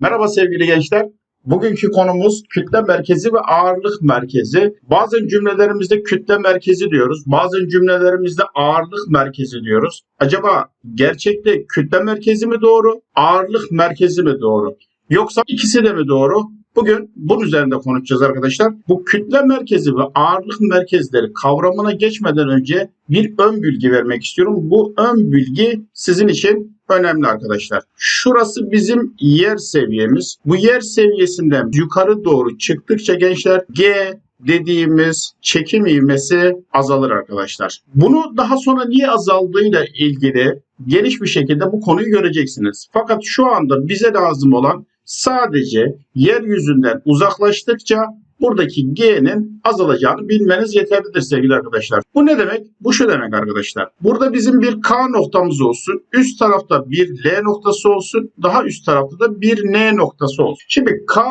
Merhaba sevgili gençler. Bugünkü konumuz kütle merkezi ve ağırlık merkezi. Bazen cümlelerimizde kütle merkezi diyoruz. Bazen cümlelerimizde ağırlık merkezi diyoruz. Acaba gerçekte kütle merkezi mi doğru, ağırlık merkezi mi doğru? Yoksa ikisi de mi doğru? Bugün bunun üzerinde konuşacağız arkadaşlar. Bu kütle merkezi ve ağırlık merkezleri kavramına geçmeden önce bir ön bilgi vermek istiyorum. Bu ön bilgi sizin için önemli arkadaşlar. Şurası bizim yer seviyemiz. Bu yer seviyesinden yukarı doğru çıktıkça gençler G dediğimiz çekim ivmesi azalır arkadaşlar. Bunu daha sonra niye azaldığıyla ilgili geniş bir şekilde bu konuyu göreceksiniz. Fakat şu anda bize lazım olan sadece yeryüzünden uzaklaştıkça buradaki G'nin azalacağını bilmeniz yeterlidir sevgili arkadaşlar. Bu ne demek? Bu şu demek arkadaşlar. Burada bizim bir K noktamız olsun. Üst tarafta bir L noktası olsun. Daha üst tarafta da bir N noktası olsun. Şimdi K,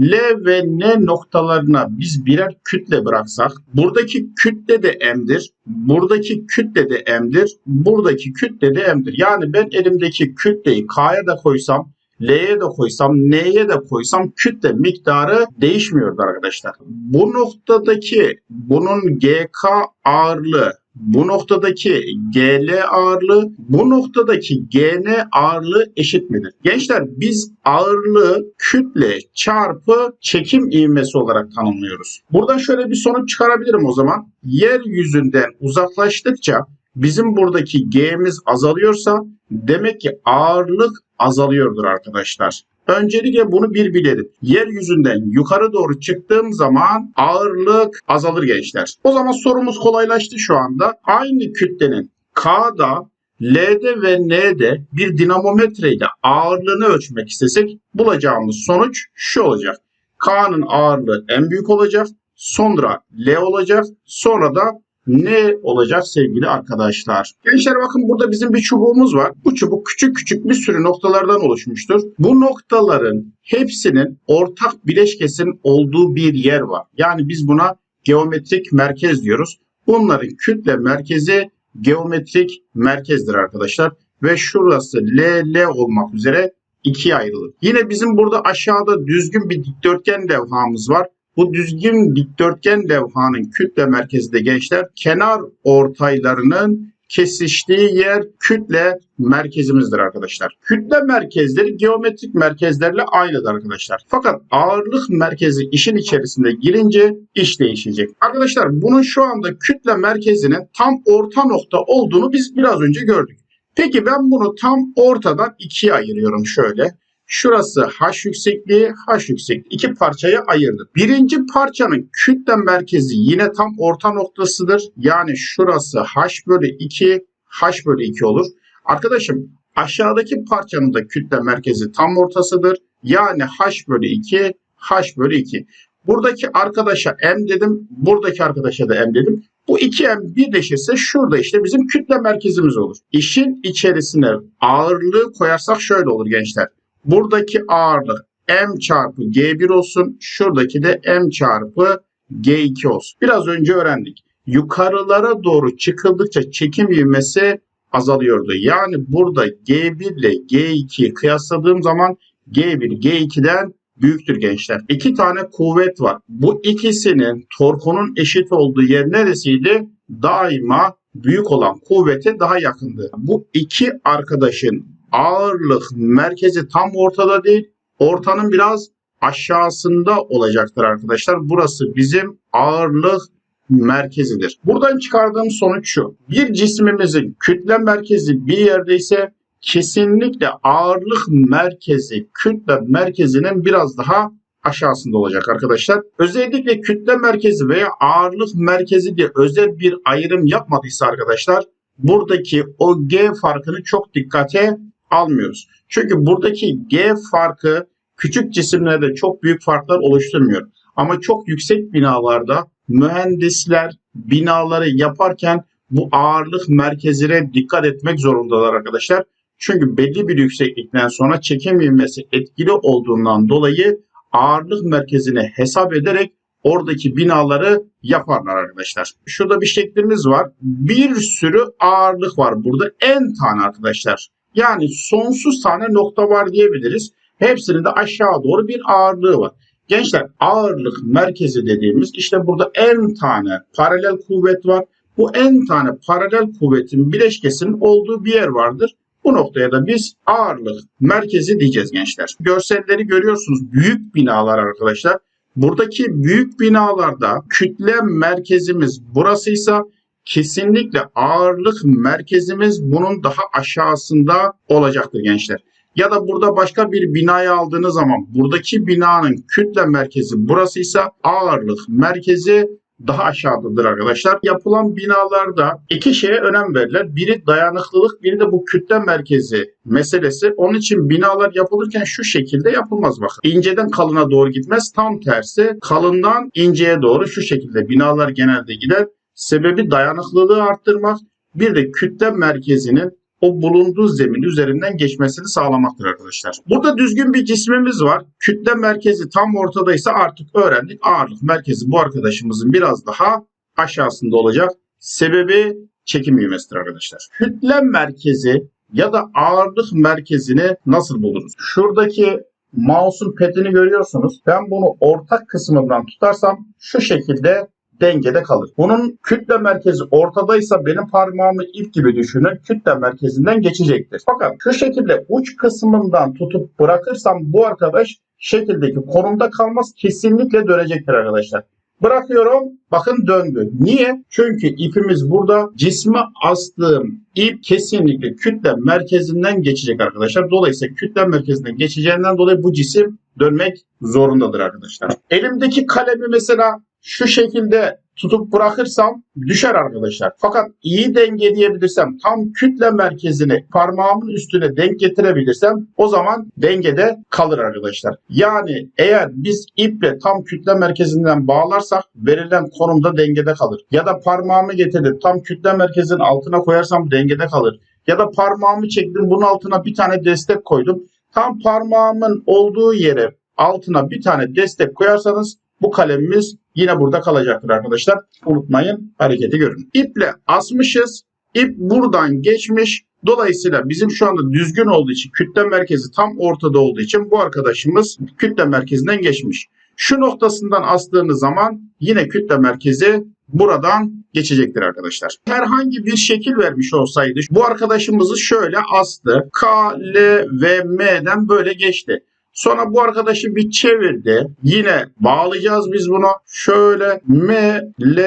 L ve N noktalarına biz birer kütle bıraksak buradaki kütle de M'dir. Buradaki kütle de M'dir. Buradaki kütle de M'dir. Yani ben elimdeki kütleyi K'ya da koysam L'ye de koysam, N'ye de koysam kütle miktarı değişmiyordu arkadaşlar. Bu noktadaki bunun GK ağırlığı bu noktadaki GL ağırlığı, bu noktadaki GN ağırlığı eşit midir? Gençler biz ağırlığı kütle çarpı çekim ivmesi olarak tanımlıyoruz. Buradan şöyle bir sonuç çıkarabilirim o zaman. Yeryüzünden uzaklaştıkça bizim buradaki G'miz azalıyorsa demek ki ağırlık azalıyordur arkadaşlar. Öncelikle bunu bir bilelim. Yeryüzünden yukarı doğru çıktığım zaman ağırlık azalır gençler. O zaman sorumuz kolaylaştı şu anda. Aynı kütlenin K'da, L'de ve N'de bir dinamometre ile ağırlığını ölçmek istesek bulacağımız sonuç şu olacak. K'nın ağırlığı en büyük olacak. Sonra L olacak. Sonra da ne olacak sevgili arkadaşlar? Gençler bakın burada bizim bir çubuğumuz var. Bu çubuk küçük küçük bir sürü noktalardan oluşmuştur. Bu noktaların hepsinin ortak bileşkesinin olduğu bir yer var. Yani biz buna geometrik merkez diyoruz. Bunların kütle merkezi geometrik merkezdir arkadaşlar. Ve şurası L, L olmak üzere ikiye ayrılır. Yine bizim burada aşağıda düzgün bir dikdörtgen levhamız var. Bu düzgün dikdörtgen levhanın kütle merkezi de gençler kenar ortaylarının kesiştiği yer kütle merkezimizdir arkadaşlar. Kütle merkezleri geometrik merkezlerle aynıdır arkadaşlar. Fakat ağırlık merkezi işin içerisinde girince iş değişecek. Arkadaşlar bunun şu anda kütle merkezinin tam orta nokta olduğunu biz biraz önce gördük. Peki ben bunu tam ortadan ikiye ayırıyorum şöyle. Şurası H yüksekliği, H yüksekliği. iki parçaya ayırdık. Birinci parçanın kütle merkezi yine tam orta noktasıdır. Yani şurası H bölü 2, H bölü 2 olur. Arkadaşım aşağıdaki parçanın da kütle merkezi tam ortasıdır. Yani H bölü 2, H bölü 2. Buradaki arkadaşa M dedim, buradaki arkadaşa da M dedim. Bu iki M birleşirse şurada işte bizim kütle merkezimiz olur. İşin içerisine ağırlığı koyarsak şöyle olur gençler. Buradaki ağırlık m çarpı g1 olsun. Şuradaki de m çarpı g2 olsun. Biraz önce öğrendik. Yukarılara doğru çıkıldıkça çekim ivmesi azalıyordu. Yani burada G1 ile G2'yi kıyasladığım zaman G1 G2'den büyüktür gençler. İki tane kuvvet var. Bu ikisinin torkunun eşit olduğu yer neresiydi? Daima büyük olan kuvvete daha yakındı. Bu iki arkadaşın ağırlık merkezi tam ortada değil. Ortanın biraz aşağısında olacaktır arkadaşlar. Burası bizim ağırlık merkezidir. Buradan çıkardığım sonuç şu. Bir cismimizin kütle merkezi bir yerdeyse kesinlikle ağırlık merkezi kütle merkezinin biraz daha aşağısında olacak arkadaşlar. Özellikle kütle merkezi veya ağırlık merkezi diye özel bir ayrım yapmadıysa arkadaşlar buradaki o G farkını çok dikkate almıyoruz. Çünkü buradaki G farkı küçük cisimlerde çok büyük farklar oluşturmuyor. Ama çok yüksek binalarda mühendisler binaları yaparken bu ağırlık merkezine dikkat etmek zorundalar arkadaşlar. Çünkü belli bir yükseklikten sonra çekim ivmesi etkili olduğundan dolayı ağırlık merkezini hesap ederek oradaki binaları yaparlar arkadaşlar. Şurada bir şeklimiz var. Bir sürü ağırlık var burada. En tane arkadaşlar. Yani sonsuz tane nokta var diyebiliriz. Hepsinin de aşağı doğru bir ağırlığı var. Gençler ağırlık merkezi dediğimiz işte burada en tane paralel kuvvet var. Bu en tane paralel kuvvetin bileşkesinin olduğu bir yer vardır. Bu noktaya da biz ağırlık merkezi diyeceğiz gençler. Görselleri görüyorsunuz. Büyük binalar arkadaşlar. Buradaki büyük binalarda kütle merkezimiz burasıysa kesinlikle ağırlık merkezimiz bunun daha aşağısında olacaktır gençler. Ya da burada başka bir binayı aldığınız zaman buradaki binanın kütle merkezi burasıysa ağırlık merkezi daha aşağıdadır arkadaşlar. Yapılan binalarda iki şeye önem verirler. Biri dayanıklılık, biri de bu kütle merkezi meselesi. Onun için binalar yapılırken şu şekilde yapılmaz bakın. İnceden kalına doğru gitmez. Tam tersi kalından inceye doğru şu şekilde binalar genelde gider. Sebebi dayanıklılığı arttırmak. Bir de kütle merkezinin o bulunduğu zemin üzerinden geçmesini sağlamaktır arkadaşlar. Burada düzgün bir cismimiz var. Kütle merkezi tam ortadaysa artık öğrendik. Ağırlık merkezi bu arkadaşımızın biraz daha aşağısında olacak. Sebebi çekim ivmesidir arkadaşlar. Kütle merkezi ya da ağırlık merkezini nasıl buluruz? Şuradaki mouse'un petini görüyorsunuz. Ben bunu ortak kısmından tutarsam şu şekilde dengede kalır. Bunun kütle merkezi ortadaysa benim parmağımı ip gibi düşünün. Kütle merkezinden geçecektir. Fakat şu şekilde uç kısmından tutup bırakırsam bu arkadaş şekildeki konumda kalmaz. Kesinlikle dönecektir arkadaşlar. Bırakıyorum. Bakın döndü. Niye? Çünkü ipimiz burada. Cisme astığım ip kesinlikle kütle merkezinden geçecek arkadaşlar. Dolayısıyla kütle merkezinden geçeceğinden dolayı bu cisim dönmek zorundadır arkadaşlar. Elimdeki kalemi mesela şu şekilde tutup bırakırsam düşer arkadaşlar. Fakat iyi dengeleyebilirsem tam kütle merkezini parmağımın üstüne denk getirebilirsem o zaman dengede kalır arkadaşlar. Yani eğer biz iple tam kütle merkezinden bağlarsak verilen konumda dengede kalır. Ya da parmağımı getirip tam kütle merkezinin altına koyarsam dengede kalır. Ya da parmağımı çektim bunun altına bir tane destek koydum. Tam parmağımın olduğu yere altına bir tane destek koyarsanız bu kalemimiz yine burada kalacaktır arkadaşlar. Unutmayın hareketi görün. İple asmışız. İp buradan geçmiş. Dolayısıyla bizim şu anda düzgün olduğu için kütle merkezi tam ortada olduğu için bu arkadaşımız kütle merkezinden geçmiş. Şu noktasından astığınız zaman yine kütle merkezi buradan geçecektir arkadaşlar. Herhangi bir şekil vermiş olsaydı bu arkadaşımızı şöyle astı. K, L ve M'den böyle geçti. Sonra bu arkadaşı bir çevirdi. Yine bağlayacağız biz bunu. Şöyle M, L,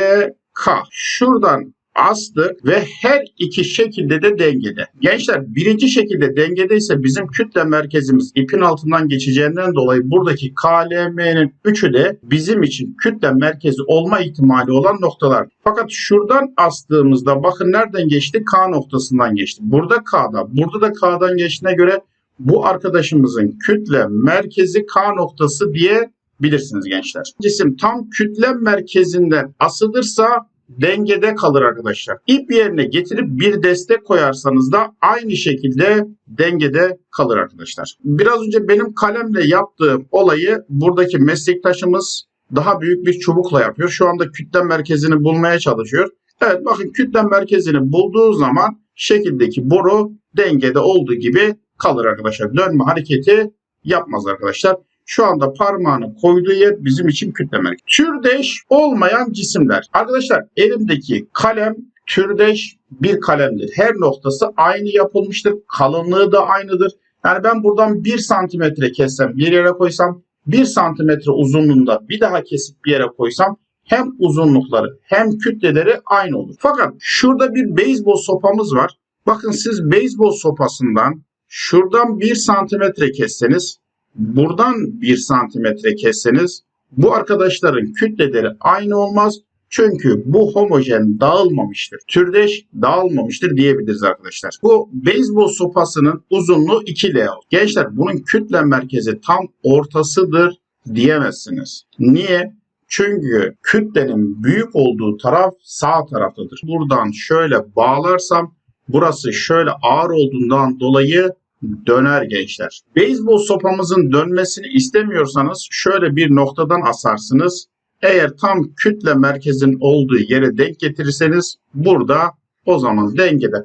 K. Şuradan astık ve her iki şekilde de dengede. Gençler birinci şekilde dengedeyse bizim kütle merkezimiz ipin altından geçeceğinden dolayı buradaki KLM'nin üçü de bizim için kütle merkezi olma ihtimali olan noktalar. Fakat şuradan astığımızda bakın nereden geçti? K noktasından geçti. Burada K'da, burada da K'dan geçtiğine göre bu arkadaşımızın kütle merkezi K noktası diye bilirsiniz gençler. Cisim tam kütle merkezinden asılırsa dengede kalır arkadaşlar. İp yerine getirip bir destek koyarsanız da aynı şekilde dengede kalır arkadaşlar. Biraz önce benim kalemle yaptığım olayı buradaki meslektaşımız daha büyük bir çubukla yapıyor. Şu anda kütle merkezini bulmaya çalışıyor. Evet bakın kütle merkezini bulduğu zaman şekildeki boru dengede olduğu gibi kalır arkadaşlar. Dönme hareketi yapmaz arkadaşlar. Şu anda parmağını koyduğu yer bizim için kütle merkezi. Türdeş olmayan cisimler. Arkadaşlar elimdeki kalem türdeş bir kalemdir. Her noktası aynı yapılmıştır. Kalınlığı da aynıdır. Yani ben buradan 1 santimetre kessem bir yere koysam 1 santimetre uzunluğunda bir daha kesip bir yere koysam hem uzunlukları hem kütleleri aynı olur. Fakat şurada bir beyzbol sopamız var. Bakın siz beyzbol sopasından şuradan 1 santimetre kesseniz buradan 1 santimetre kesseniz bu arkadaşların kütleleri aynı olmaz. Çünkü bu homojen dağılmamıştır. Türdeş dağılmamıştır diyebiliriz arkadaşlar. Bu beyzbol sopasının uzunluğu 2L. Gençler bunun kütle merkezi tam ortasıdır diyemezsiniz. Niye? Çünkü kütlenin büyük olduğu taraf sağ taraftadır. Buradan şöyle bağlarsam burası şöyle ağır olduğundan dolayı döner gençler. Beyzbol sopamızın dönmesini istemiyorsanız şöyle bir noktadan asarsınız. Eğer tam kütle merkezin olduğu yere denk getirirseniz burada o zaman dengede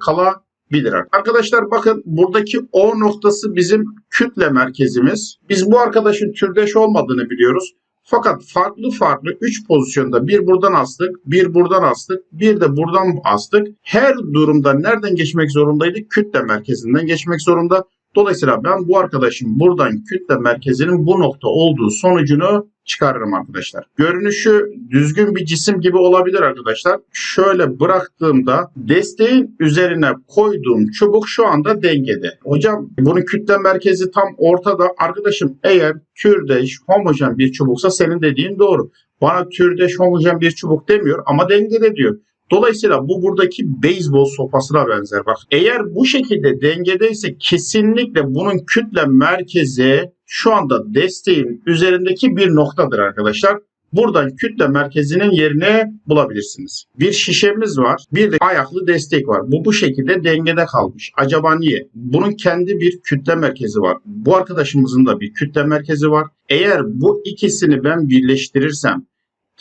olabilir. Arkadaşlar bakın buradaki O noktası bizim kütle merkezimiz. Biz bu arkadaşın türdeş olmadığını biliyoruz. Fakat farklı farklı 3 pozisyonda bir buradan astık, bir buradan astık, bir de buradan astık. Her durumda nereden geçmek zorundaydık? Kütle merkezinden geçmek zorunda. Dolayısıyla ben bu arkadaşın buradan kütle merkezinin bu nokta olduğu sonucunu çıkarırım arkadaşlar. Görünüşü düzgün bir cisim gibi olabilir arkadaşlar. Şöyle bıraktığımda desteğin üzerine koyduğum çubuk şu anda dengede. Hocam bunun kütle merkezi tam ortada. Arkadaşım eğer türdeş, homojen bir çubuksa senin dediğin doğru. Bana türdeş, homojen bir çubuk demiyor ama dengede diyor. Dolayısıyla bu buradaki beyzbol sopasına benzer. Bak eğer bu şekilde dengedeyse kesinlikle bunun kütle merkezi şu anda desteğin üzerindeki bir noktadır arkadaşlar. Buradan kütle merkezinin yerini bulabilirsiniz. Bir şişemiz var, bir de ayaklı destek var. Bu bu şekilde dengede kalmış. Acaba niye? Bunun kendi bir kütle merkezi var. Bu arkadaşımızın da bir kütle merkezi var. Eğer bu ikisini ben birleştirirsem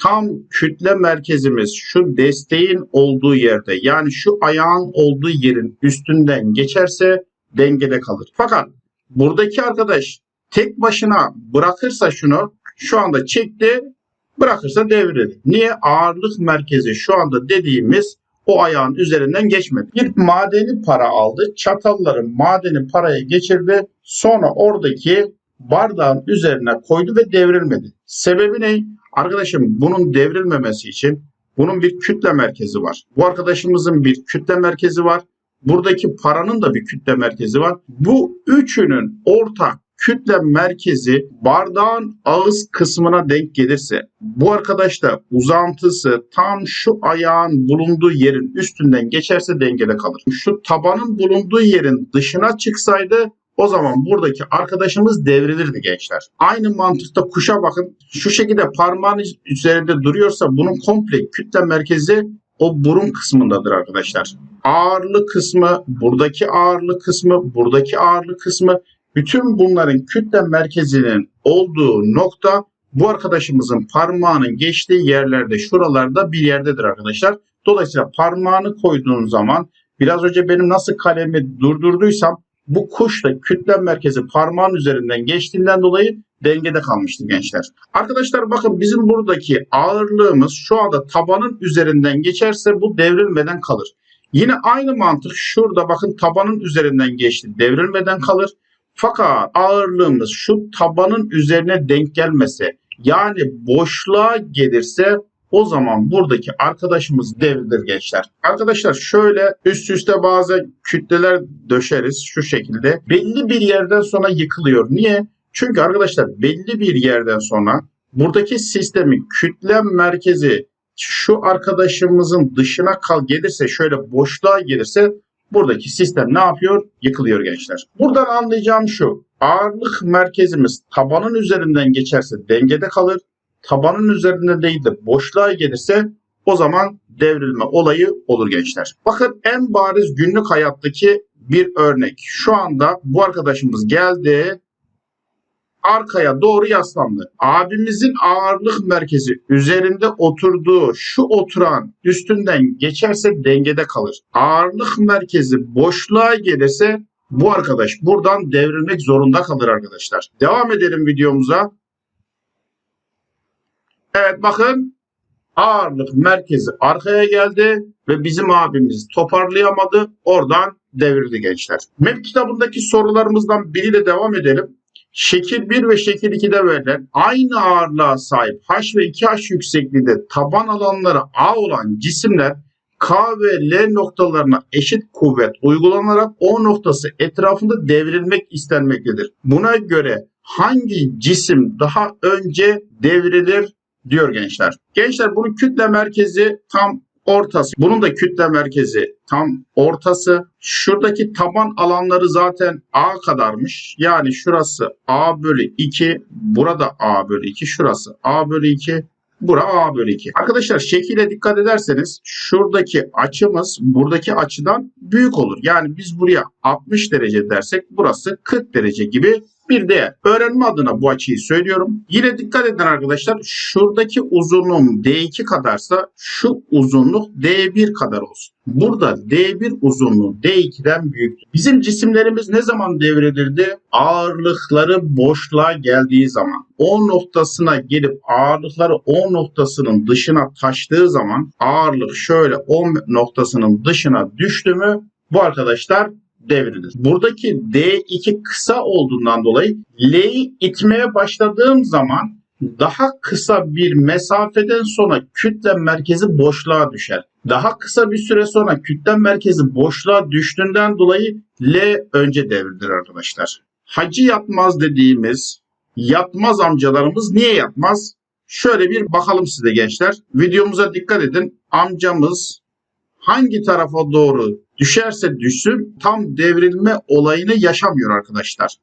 tam kütle merkezimiz şu desteğin olduğu yerde yani şu ayağın olduğu yerin üstünden geçerse dengede kalır. Fakat buradaki arkadaş tek başına bırakırsa şunu şu anda çekti bırakırsa devirir. Niye? Ağırlık merkezi şu anda dediğimiz o ayağın üzerinden geçmedi. Bir madeni para aldı. Çatalları madeni paraya geçirdi. Sonra oradaki bardağın üzerine koydu ve devrilmedi. Sebebi ne? Arkadaşım bunun devrilmemesi için bunun bir kütle merkezi var. Bu arkadaşımızın bir kütle merkezi var. Buradaki paranın da bir kütle merkezi var. Bu üçünün ortak kütle merkezi bardağın ağız kısmına denk gelirse bu arkadaş da uzantısı tam şu ayağın bulunduğu yerin üstünden geçerse dengede kalır. Şu tabanın bulunduğu yerin dışına çıksaydı o zaman buradaki arkadaşımız devrilirdi gençler. Aynı mantıkta kuşa bakın. Şu şekilde parmağın üzerinde duruyorsa bunun komple kütle merkezi o burun kısmındadır arkadaşlar. Ağırlık kısmı, buradaki ağırlık kısmı, buradaki ağırlık kısmı bütün bunların kütle merkezinin olduğu nokta bu arkadaşımızın parmağının geçtiği yerlerde şuralarda bir yerdedir arkadaşlar. Dolayısıyla parmağını koyduğun zaman biraz önce benim nasıl kalemi durdurduysam bu kuş da kütle merkezi parmağın üzerinden geçtiğinden dolayı dengede kalmıştı gençler. Arkadaşlar bakın bizim buradaki ağırlığımız şu anda tabanın üzerinden geçerse bu devrilmeden kalır. Yine aynı mantık şurada bakın tabanın üzerinden geçti devrilmeden kalır. Fakat ağırlığımız şu tabanın üzerine denk gelmese yani boşluğa gelirse o zaman buradaki arkadaşımız devrilir gençler. Arkadaşlar şöyle üst üste bazı kütleler döşeriz şu şekilde. Belli bir yerden sonra yıkılıyor. Niye? Çünkü arkadaşlar belli bir yerden sonra buradaki sistemin kütle merkezi şu arkadaşımızın dışına kal gelirse şöyle boşluğa gelirse buradaki sistem ne yapıyor? Yıkılıyor gençler. Buradan anlayacağım şu. Ağırlık merkezimiz tabanın üzerinden geçerse dengede kalır tabanın üzerinde değil de boşluğa gelirse o zaman devrilme olayı olur gençler. Bakın en bariz günlük hayattaki bir örnek. Şu anda bu arkadaşımız geldi arkaya doğru yaslandı. Abimizin ağırlık merkezi üzerinde oturduğu şu oturan üstünden geçerse dengede kalır. Ağırlık merkezi boşluğa gelirse bu arkadaş buradan devrilmek zorunda kalır arkadaşlar. Devam edelim videomuza. Evet bakın ağırlık merkezi arkaya geldi ve bizim abimiz toparlayamadı. Oradan devirdi gençler. MEP kitabındaki sorularımızdan biriyle devam edelim. Şekil 1 ve şekil 2'de verilen aynı ağırlığa sahip H ve 2H yüksekliğinde taban alanları A olan cisimler K ve L noktalarına eşit kuvvet uygulanarak O noktası etrafında devrilmek istenmektedir. Buna göre hangi cisim daha önce devrilir diyor gençler. Gençler bunun kütle merkezi tam ortası. Bunun da kütle merkezi tam ortası. Şuradaki taban alanları zaten A kadarmış. Yani şurası A bölü 2. Burada A bölü 2. Şurası A bölü 2. Bura A bölü 2. Arkadaşlar şekile dikkat ederseniz şuradaki açımız buradaki açıdan büyük olur. Yani biz buraya 60 derece dersek burası 40 derece gibi bir değer. Öğrenme adına bu açıyı söylüyorum. Yine dikkat edin arkadaşlar. Şuradaki uzunluğum D2 kadarsa şu uzunluk D1 kadar olsun. Burada D1 uzunluğu D2'den büyük. Bizim cisimlerimiz ne zaman devredildi? Ağırlıkları boşluğa geldiği zaman. O noktasına gelip ağırlıkları O noktasının dışına taştığı zaman ağırlık şöyle O noktasının dışına düştü mü bu arkadaşlar devrilir. Buradaki D2 kısa olduğundan dolayı L'yi itmeye başladığım zaman daha kısa bir mesafeden sonra kütle merkezi boşluğa düşer. Daha kısa bir süre sonra kütle merkezi boşluğa düştüğünden dolayı L önce devrilir arkadaşlar. Hacı yatmaz dediğimiz yatmaz amcalarımız niye yatmaz? Şöyle bir bakalım size gençler. Videomuza dikkat edin. Amcamız hangi tarafa doğru düşerse düşsün tam devrilme olayını yaşamıyor arkadaşlar.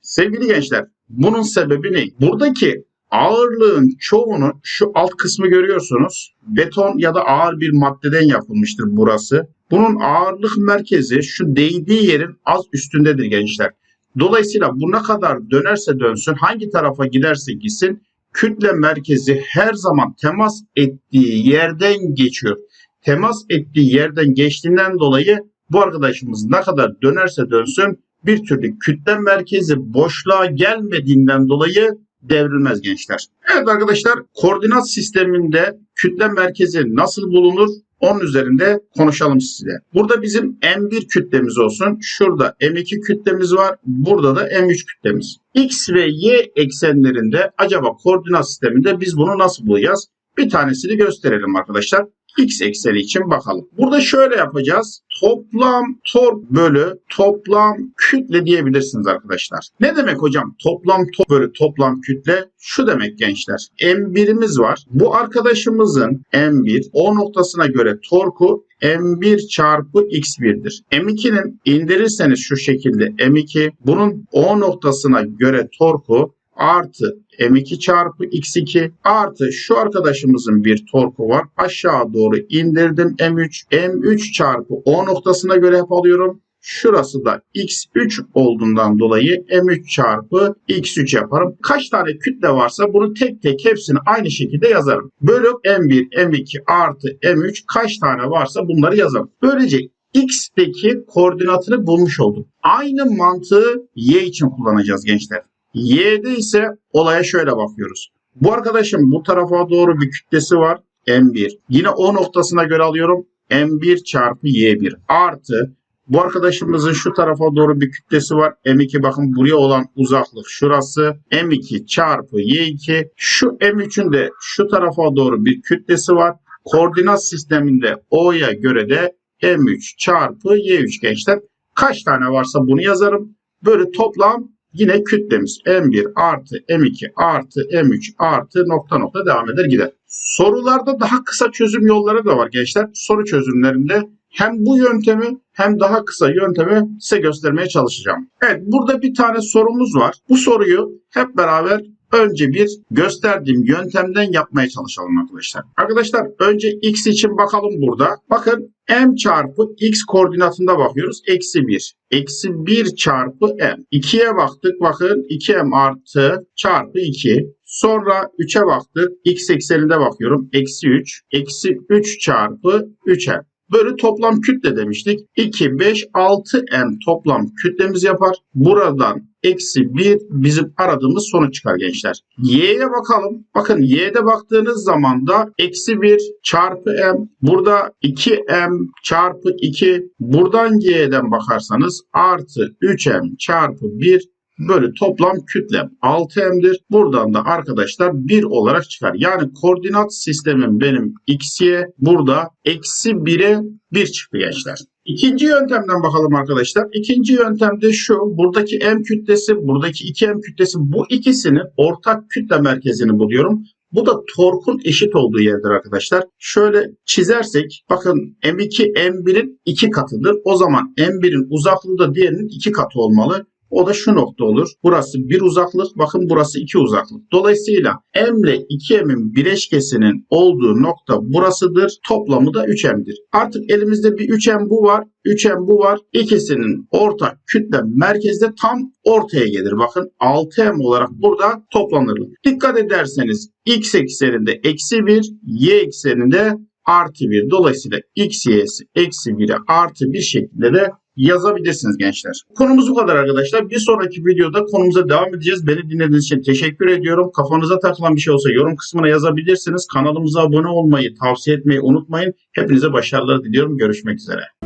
Sevgili gençler, bunun sebebi ne? Buradaki ağırlığın çoğunu şu alt kısmı görüyorsunuz. Beton ya da ağır bir maddeden yapılmıştır burası. Bunun ağırlık merkezi şu değdiği yerin az üstündedir gençler. Dolayısıyla bu ne kadar dönerse dönsün, hangi tarafa giderse gitsin kütle merkezi her zaman temas ettiği yerden geçiyor. Temas ettiği yerden geçtiğinden dolayı bu arkadaşımız ne kadar dönerse dönsün bir türlü kütle merkezi boşluğa gelmediğinden dolayı devrilmez gençler. Evet arkadaşlar koordinat sisteminde kütle merkezi nasıl bulunur? Onun üzerinde konuşalım size. Burada bizim M1 kütlemiz olsun. Şurada M2 kütlemiz var. Burada da M3 kütlemiz. X ve Y eksenlerinde acaba koordinat sisteminde biz bunu nasıl bulacağız? Bir tanesini gösterelim arkadaşlar. X ekseni için bakalım. Burada şöyle yapacağız. Toplam tork bölü toplam kütle diyebilirsiniz arkadaşlar. Ne demek hocam? Toplam tork bölü toplam kütle şu demek gençler. M1'imiz var. Bu arkadaşımızın M1 o noktasına göre torku M1 çarpı X1'dir. M2'nin indirirseniz şu şekilde M2 bunun O noktasına göre torku artı M2 çarpı X2 artı şu arkadaşımızın bir torku var. Aşağı doğru indirdim M3. M3 çarpı O noktasına göre hep alıyorum. Şurası da x3 olduğundan dolayı m3 çarpı x3 yaparım. Kaç tane kütle varsa bunu tek tek hepsini aynı şekilde yazarım. Bölü m1, m2 artı m3 kaç tane varsa bunları yazarım. Böylece x'teki koordinatını bulmuş olduk. Aynı mantığı y için kullanacağız gençler. Y'de ise olaya şöyle bakıyoruz. Bu arkadaşım bu tarafa doğru bir kütlesi var. M1. Yine o noktasına göre alıyorum. M1 çarpı Y1 artı bu arkadaşımızın şu tarafa doğru bir kütlesi var. M2 bakın buraya olan uzaklık şurası. M2 çarpı Y2. Şu M3'ün de şu tarafa doğru bir kütlesi var. Koordinat sisteminde O'ya göre de M3 çarpı Y3 gençler. Kaç tane varsa bunu yazarım. Böyle toplam yine kütlemiz M1 artı M2 artı M3 artı nokta nokta devam eder gider. Sorularda daha kısa çözüm yolları da var gençler. Soru çözümlerinde hem bu yöntemi hem daha kısa yöntemi size göstermeye çalışacağım. Evet burada bir tane sorumuz var. Bu soruyu hep beraber önce bir gösterdiğim yöntemden yapmaya çalışalım arkadaşlar. Arkadaşlar önce x için bakalım burada. Bakın m çarpı x koordinatında bakıyoruz. Eksi 1. Eksi 1 çarpı m. 2'ye baktık. Bakın 2m artı çarpı 2. Sonra 3'e baktık. X ekseninde bakıyorum. Eksi 3. Eksi 3 çarpı 3m. Böyle toplam kütle demiştik. 2, 5, 6 m toplam kütlemiz yapar. Buradan eksi 1 bizim aradığımız sonuç çıkar gençler. Y'ye bakalım. Bakın Y'de baktığınız zaman da eksi 1 çarpı M. Burada 2M çarpı 2. Buradan Y'den bakarsanız artı 3M çarpı 1 bölü toplam kütlem 6m'dir. Buradan da arkadaşlar 1 olarak çıkar. Yani koordinat sistemim benim x'ye burada eksi 1'e 1 çıktı gençler. İkinci yöntemden bakalım arkadaşlar. İkinci yöntemde şu. Buradaki m kütlesi, buradaki 2m kütlesi bu ikisinin ortak kütle merkezini buluyorum. Bu da torkun eşit olduğu yerdir arkadaşlar. Şöyle çizersek bakın M2 M1'in 2 katıdır. O zaman M1'in uzaklığı da diğerinin 2 katı olmalı. O da şu nokta olur. Burası bir uzaklık. Bakın burası iki uzaklık. Dolayısıyla M ile 2M'in bileşkesinin olduğu nokta burasıdır. Toplamı da 3M'dir. Artık elimizde bir 3M bu var. 3M bu var. İkisinin ortak kütle merkezde tam ortaya gelir. Bakın 6M olarak burada toplanırlar. Dikkat ederseniz x ekseninde eksi 1, y ekseninde artı 1. Dolayısıyla x y'si eksi 1'e artı 1 şeklinde de yazabilirsiniz gençler. Konumuz bu kadar arkadaşlar. Bir sonraki videoda konumuza devam edeceğiz. Beni dinlediğiniz için teşekkür ediyorum. Kafanıza takılan bir şey olsa yorum kısmına yazabilirsiniz. Kanalımıza abone olmayı, tavsiye etmeyi unutmayın. Hepinize başarılar diliyorum. Görüşmek üzere.